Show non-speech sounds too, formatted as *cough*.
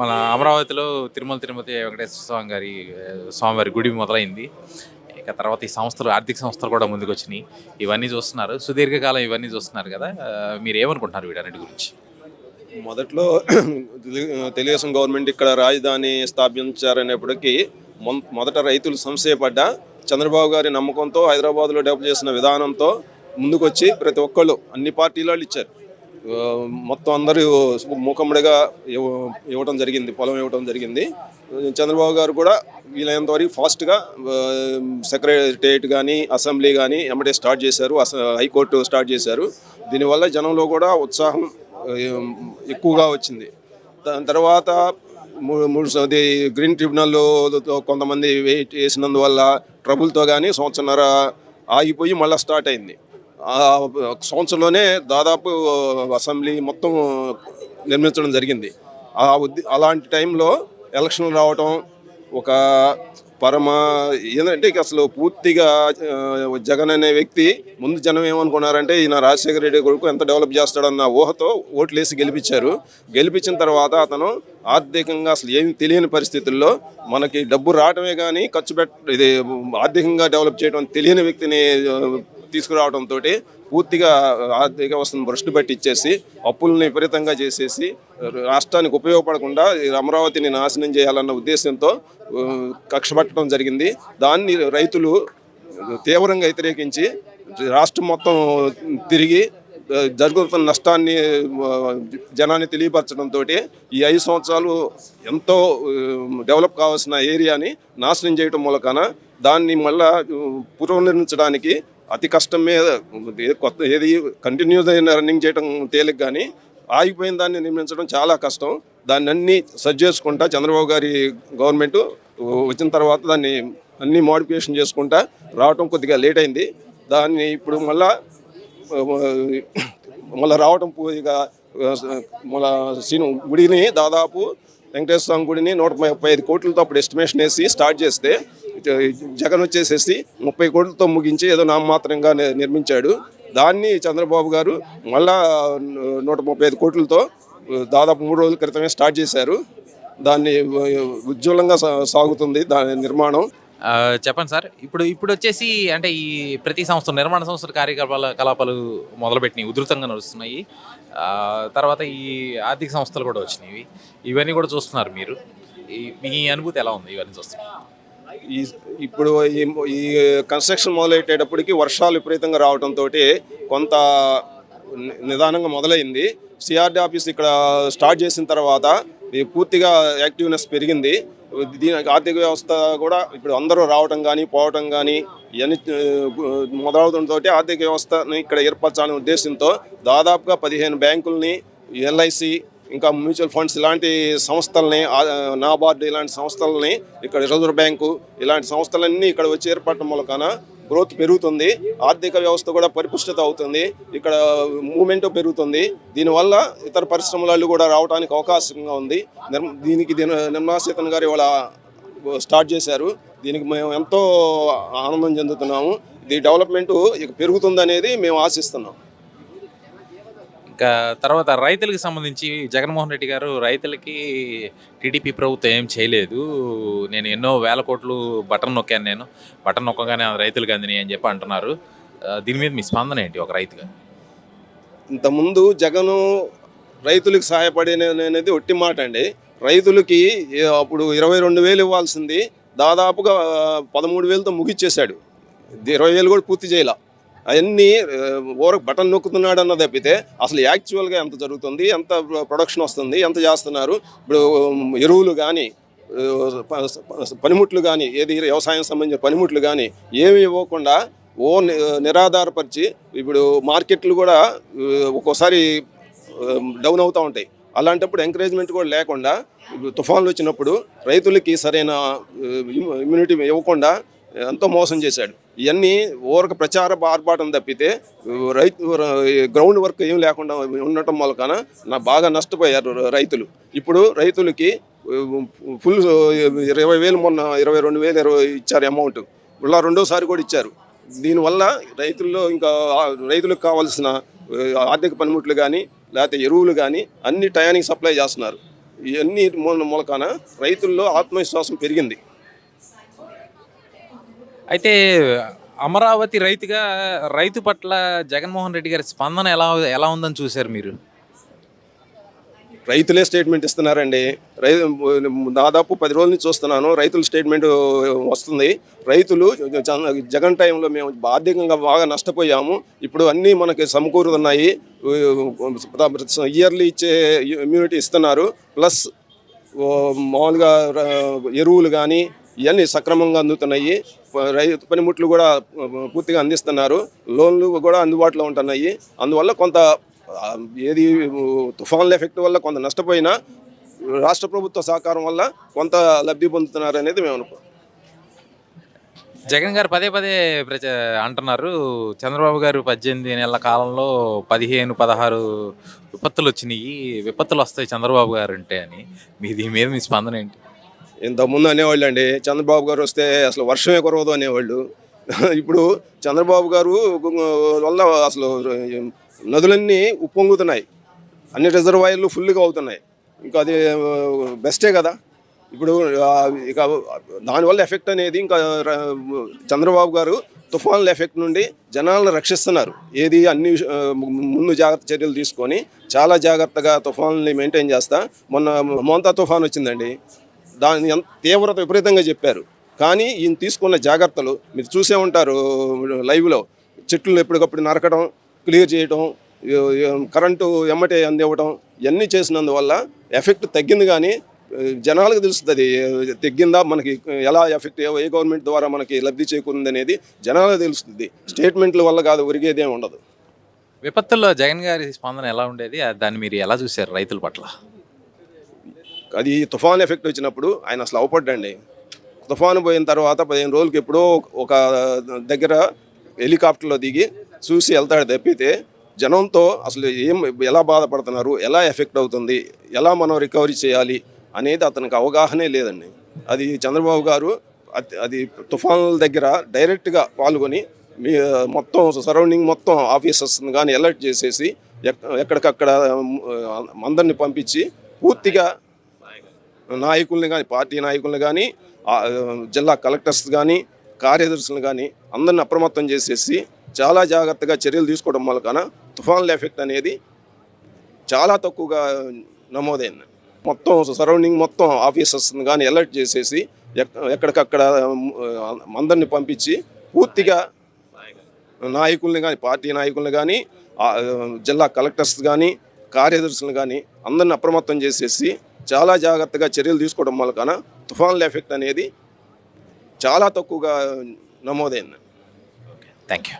మన అమరావతిలో తిరుమల తిరుపతి వెంకటేశ్వర స్వామి గారి స్వామివారి గుడి మొదలైంది. ఇక తర్వాత ఈ సంస్థలు ఆర్థిక సంస్థలు కూడా ముందుకు వచ్చినాయి. ఇవన్నీ చూస్తున్నారు. సుదీర్ఘకాలం ఇవన్నీ చూస్తున్నారు కదా. మీరు ఏమనుకుంటున్నారు వీటన్నిటి గురించి? మొదట్లో తెలుగుదేశం గవర్నమెంట్ ఇక్కడ రాజధాని స్థాపించారనేప్పటికీ మొదట రైతులు సంశయపడ్డా చంద్రబాబు గారి నమ్మకంతో హైదరాబాద్లో డెవలప్ చేసిన విధానంతో ముందుకొచ్చి ప్రతి ఒక్కళ్ళు అన్ని పార్టీలు వాళ్ళు ఇచ్చారు. మొత్తం అందరూ మూకమ్మడిగా ఇవ్వ- ఇవ్వటం జరిగింది పొలం ఇవ్వటం జరిగింది. చంద్రబాబు గారు కూడా వీలైనంత వరకు ఫాస్ట్గా సెక్రటరియట్ కానీ అసెంబ్లీ కానీ ఎమ్మటే స్టార్ట్ చేశారు హైకోర్టు స్టార్ట్ చేశారు. దీనివల్ల జనంలో కూడా ఉత్సాహం ఎక్కువగా వచ్చింది. దాని తర్వాత మూడు అది గ్రీన్ ట్రిబ్యునల్లో కొంతమంది వెయిట్ చేసినందువల్ల ట్రబుల్తో కానీ సంవత్సరన్నర ఆగిపోయి మళ్ళీ స్టార్ట్ అయింది. సంవత్సరంలోనే దాదాపు అసెంబ్లీ మొత్తం నిర్మించడం జరిగింది. ఆ ఉద్ది అలాంటి టైంలో ఎలక్షన్లు రావటం ఒక పరమ ఏంటంటే ఇక అసలు పూర్తిగా జగన్ అనే వ్యక్తి ముందు జనం ఏమనుకున్నారంటే ఈయన రాజశేఖర రెడ్డి కొడుకు ఎంత డెవలప్ చేస్తాడన్న ఊహతో ఓట్లేసి గెలిపించారు. గెలిపించిన తర్వాత అతను ఆర్థికంగా అసలు ఏమి తెలియని పరిస్థితుల్లో మనకి డబ్బు రావటమే కానీ ఖర్చు పెట్ట ఇది ఆర్థికంగా డెవలప్ చేయడం తెలియని వ్యక్తిని తీసుకురావడంతో పూర్తిగా ఆర్థిక వ్యవస్థను భ్రష్టు ఇచ్చేసి అప్పుల్ని విపరీతంగా చేసేసి రాష్ట్రానికి ఉపయోగపడకుండా ఈ అమరావతిని నాశనం చేయాలన్న ఉద్దేశంతో ఆ, కక్ష పట్టడం జరిగింది. దాన్ని రైతులు తీవ్రంగా వ్యతిరేకించి రాష్ట్రం మొత్తం తిరిగి జరుగుతున్న నష్టాన్ని జనాన్ని తెలియపరచడంతో ఈ ఐదు సంవత్సరాలు ఎంతో డెవలప్ కావాల్సిన ఏరియాని నాశనం చేయడం మూలకన దాన్ని మళ్ళా పునర్నిర్మించడానికి అతి కష్టం మీద కొత్త ఏది కంటిన్యూస్ అయిన రన్నింగ్ చేయడం తేలిక కానీ ఆగిపోయిన దాన్ని నిర్మించడం చాలా కష్టం. దాన్ని అన్ని సర్చ్ చేసుకుంటా చంద్రబాబు గారి గవర్నమెంట్ వచ్చిన తర్వాత దాన్ని అన్ని మోడిఫికేషన్ చేసుకుంటా రావటం కొద్దిగా లేట్ అయింది. దాన్ని ఇప్పుడు మళ్ళా మళ్ళీ రావటం పూర్తిగా మళ్ళా సీను గుడిని దాదాపు వెంకటేశ్వర స్వామి గుడిని నూట ముప్పై ఐదు కోట్లతో అప్పుడు ఎస్టిమేషన్ వేసి స్టార్ట్ చేస్తే జగన్ వచ్చేసేసి ముప్పై కోట్లతో ముగించి ఏదో నామమాత్రంగా నిర్మించాడు. దాన్ని చంద్రబాబు గారు మళ్ళా నూట ముప్పై ఐదు కోట్లతో దాదాపు మూడు రోజుల క్రితమే స్టార్ట్ చేశారు. దాన్ని ఉజ్వలంగా సా- సాగుతుంది దాని నిర్మాణం. చెప్పండి సార్. ఇప్పుడు ఇప్పుడు వచ్చేసి అంటే ఈ ప్రతి సంస్థ నిర్మాణ సంస్థల కార్యకలాపాల కలాపాలు మొదలుపెట్టినాయి ఉధృతంగా నడుస్తున్నాయి. తర్వాత ఈ ఆర్థిక సంస్థలు కూడా వచ్చినాయి ఇవన్నీ కూడా చూస్తున్నారు మీరు. ఈ- మీ అనుభూతి ఎలా ఉంది? ఇవన్నీ చూస్తున్నారు. ఈ ఇప్పుడు ఈ ఈ కన్స్ట్రక్షన్ మొదలెట్టేటప్పటికి వర్షాలు విపరీతంగా రావడంతో కొంత నిదానంగా మొదలైంది. సిఆర్డీ ఆఫీస్ ఇక్కడ స్టార్ట్ చేసిన తర్వాత పూర్తిగా యాక్టివ్నెస్ పెరిగింది. దీనికి ఆర్థిక వ్యవస్థ కూడా ఇప్పుడు అందరూ రావటం కానీ పోవటం కానీ ఇవన్నీ మొదలవడంతో ఆర్థిక వ్యవస్థని ఇక్కడ ఏర్పరచాలనే ఉద్దేశంతో దాదాపుగా పదిహేను బ్యాంకుల్ని ఎల్ఐసి ఇంకా మ్యూచువల్ ఫండ్స్ ఇలాంటి సంస్థల్ని నాబార్డు ఇలాంటి సంస్థలని ఇక్కడ రిజర్వ్ బ్యాంకు ఇలాంటి సంస్థలన్నీ ఇక్కడ వచ్చి ఏర్పడటం మూలకన గ్రోత్ పెరుగుతుంది ఆర్థిక వ్యవస్థ కూడా పరిపుష్టత అవుతుంది ఇక్కడ మూమెంట్ పెరుగుతుంది. దీనివల్ల ఇతర పరిశ్రమలలో కూడా రావడానికి అవకాశంగా ఉంది. దీనికి దీని నిర్మలా సీతన్ గారు ఇవాళ స్టార్ట్ చేశారు. దీనికి మేము ఎంతో ఆనందం చెందుతున్నాము. ఇది డెవలప్మెంట్ ఇక పెరుగుతుందనేది మేము ఆశిస్తున్నాం. తర్వాత రైతులకు సంబంధించి జగన్మోహన్ రెడ్డి గారు రైతులకి టీడీపీ ప్రభుత్వం ఏం చేయలేదు. నేను ఎన్నో వేల కోట్లు బటన్ నొక్కాను నేను. బటన్ నొక్కగానే రైతులకు అందినాయి అని చెప్పి అంటున్నారు. దీని మీద మీ స్పందన ఏంటి ఒక రైతుగా ఇంతకుముందు జగను రైతులకు సహాయపడే అనేది ఒట్టి మాట అండి. రైతులకి అప్పుడు ఇరవై రెండు వేలు ఇవ్వాల్సింది. దాదాపుగా పదమూడు వేలతో ముగిచ్చేశాడు. ఇరవై వేలు కూడా పూర్తి చేయాల. అవన్నీ ఓరకు బటన్ నొక్కుతున్నాడు అన్న తప్పితే అసలు యాక్చువల్గా ఎంత జరుగుతుంది ఎంత ప్రొడక్షన్ వస్తుంది ఎంత చేస్తున్నారు ఇప్పుడు ఎరువులు కానీ పనిముట్లు కానీ ఏది వ్యవసాయం సంబంధించిన పనిముట్లు కానీ ఏమి ఇవ్వకుండా ఓ నిరాధారపరిచి ఇప్పుడు మార్కెట్లు కూడా ఒక్కోసారి డౌన్ అవుతూ ఉంటాయి. అలాంటప్పుడు ఎంకరేజ్మెంట్ కూడా లేకుండా ఇప్పుడు తుఫాన్లు వచ్చినప్పుడు రైతులకి సరైన ఇమ్యూనిటీ ఇవ్వకుండా ఎంతో మోసం చేశాడు. ఇవన్నీ ఊరక ప్రచార ఆర్భాటం తప్పితే రైతు గ్రౌండ్ వర్క్ ఏం లేకుండా ఉండటం మూలకన నా బాగా నష్టపోయారు రైతులు. ఇప్పుడు రైతులకి ఫుల్ ఇరవై వేలు మొన్న ఇరవై రెండు వేలు ఇరవై ఇచ్చారు అమౌంట్ ఇలా రెండోసారి కూడా ఇచ్చారు. దీనివల్ల రైతుల్లో ఇంకా రైతులకు కావాల్సిన ఆర్థిక పనిముట్లు కానీ లేకపోతే ఎరువులు కానీ అన్ని టయానికి సప్లై చేస్తున్నారు. ఇవన్నీ మూల- మూలకాన రైతుల్లో ఆత్మవిశ్వాసం పెరిగింది. అయితే అమరావతి రైతుగా రైతు పట్ల జగన్మోహన్ రెడ్డి గారి స్పందన ఎలా ఎలా ఉందని చూశారు మీరు? రైతులే స్టేట్మెంట్ ఇస్తున్నారండి. రైతు దాదాపు పది రోజుల నుంచి చూస్తున్నాను రైతుల స్టేట్మెంట్ వస్తుంది. రైతులు జగన్ టైంలో మేము ఆర్థికంగా బాగా నష్టపోయాము. ఇప్పుడు అన్నీ మనకి సమకూరుతున్నాయి. ఇయర్లీ ఇచ్చే ఇమ్యూనిటీ ఇస్తున్నారు. ప్లస్ మామూలుగా ఎరువులు కానీ ఇవన్నీ సక్రమంగా అందుతున్నాయి. రైతు పనిముట్లు కూడా పూర్తిగా అందిస్తున్నారు. లోన్లు కూడా అందుబాటులో ఉంటున్నాయి. అందువల్ల కొంత ఏది తుఫాన్ల ఎఫెక్ట్ వల్ల కొంత నష్టపోయినా రాష్ట్ర ప్రభుత్వ సహకారం వల్ల కొంత లబ్ధి పొందుతున్నారు అనేది మేము అనుకో జగన్ గారు పదే పదే ప్రచ అంటున్నారు. చంద్రబాబు గారు పద్దెనిమిది నెలల కాలంలో పదిహేను పదహారు విపత్తులు వచ్చినాయి. విపత్తులు వస్తాయి చంద్రబాబు గారు అంటే అని. మీ దీని మీద మీ స్పందన ఏంటి? ఇంతకుముందు అనేవాళ్ళు అండి చంద్రబాబు గారు వస్తే అసలు వర్షమే కురవదు అనేవాళ్ళు. *laughs* ఇప్పుడు చంద్రబాబు గారు వల్ల అసలు నదులన్నీ ఉప్పొంగుతున్నాయి. అన్ని రిజర్వాయర్లు ఫుల్గా అవుతున్నాయి. ఇంకా అది బెస్టే కదా. ఇప్పుడు ఇక దానివల్ల ఎఫెక్ట్ అనేది ఇంకా చంద్రబాబు గారు తుఫాన్ల ఎఫెక్ట్ నుండి జనాలను రక్షిస్తున్నారు. ఏది అన్ని ముందు జాగ్రత్త చర్యలు తీసుకొని చాలా జాగ్రత్తగా తుఫాన్ని మెయింటైన్ చేస్తా. మొన్న మోంతా తుఫాన్ వచ్చిందండి. దాని తీవ్రత విపరీతంగా చెప్పారు. కానీ ఈయన తీసుకున్న జాగ్రత్తలు మీరు చూసే ఉంటారు లైవ్లో. చెట్లు ఎప్పటికప్పుడు నరకడం క్లియర్ చేయడం కరెంటు ఎమ్మటే అందివ్వడం ఇవన్నీ చేసినందువల్ల ఎఫెక్ట్ తగ్గింది కానీ జనాలకు తెలుస్తుంది తగ్గిందా మనకి ఎలా ఎఫెక్ట్ ఏ ఏ గవర్నమెంట్ ద్వారా మనకి లబ్ధి చేకూరింది అనేది జనాలకు తెలుస్తుంది. స్టేట్మెంట్ల వల్ల కాదు ఒరిగేదేం ఉండదు. విపత్తుల్లో జగన్ గారి స్పందన ఎలా ఉండేది? దాన్ని మీరు ఎలా చూశారు రైతుల పట్ల? అది తుఫాన్ ఎఫెక్ట్ వచ్చినప్పుడు ఆయన అసలు అవపడ్డండి. తుఫాను పోయిన తర్వాత పదిహేను రోజులకి ఎప్పుడో ఒక దగ్గర హెలికాప్టర్లో దిగి చూసి వెళ్తాడు తప్పితే జనంతో అసలు ఏం ఎలా బాధపడుతున్నారు ఎలా ఎఫెక్ట్ అవుతుంది ఎలా మనం రికవరీ చేయాలి అనేది అతనికి అవగాహనే లేదండి. అది చంద్రబాబు గారు అది- తుఫాన్ల తుఫానుల దగ్గర డైరెక్ట్గా పాల్గొని మీ మొత్తం సరౌండింగ్ మొత్తం ఆఫీసర్స్ని కానీ అలర్ట్ చేసేసి ఎక్కడికక్కడ ఆ, అందరిని పంపించి పూర్తిగా నాయకుల్ని కానీ పార్టీ నాయకుల్ని కానీ జిల్లా కలెక్టర్స్ కానీ కార్యదర్శులను కానీ అందరిని అప్రమత్తం చేసేసి చాలా జాగ్రత్తగా చర్యలు తీసుకోవడం వలన తుఫాన్ల ఎఫెక్ట్ అనేది చాలా తక్కువగా నమోదైంది. మొత్తం సరౌండింగ్ మొత్తం ఆఫీసర్స్ని కానీ అలర్ట్ చేసేసి ఎక్కడికక్కడ అందరిని పంపించి పూర్తిగా నాయకుల్ని కానీ పార్టీ నాయకుల్ని కానీ జిల్లా కలెక్టర్స్ కానీ కార్యదర్శులను కానీ అందరిని అప్రమత్తం చేసేసి చాలా జాగ్రత్తగా చర్యలు తీసుకోవడం వలన తుఫాన్ల ఎఫెక్ట్ అనేది చాలా తక్కువగా నమోదైంది. Thank you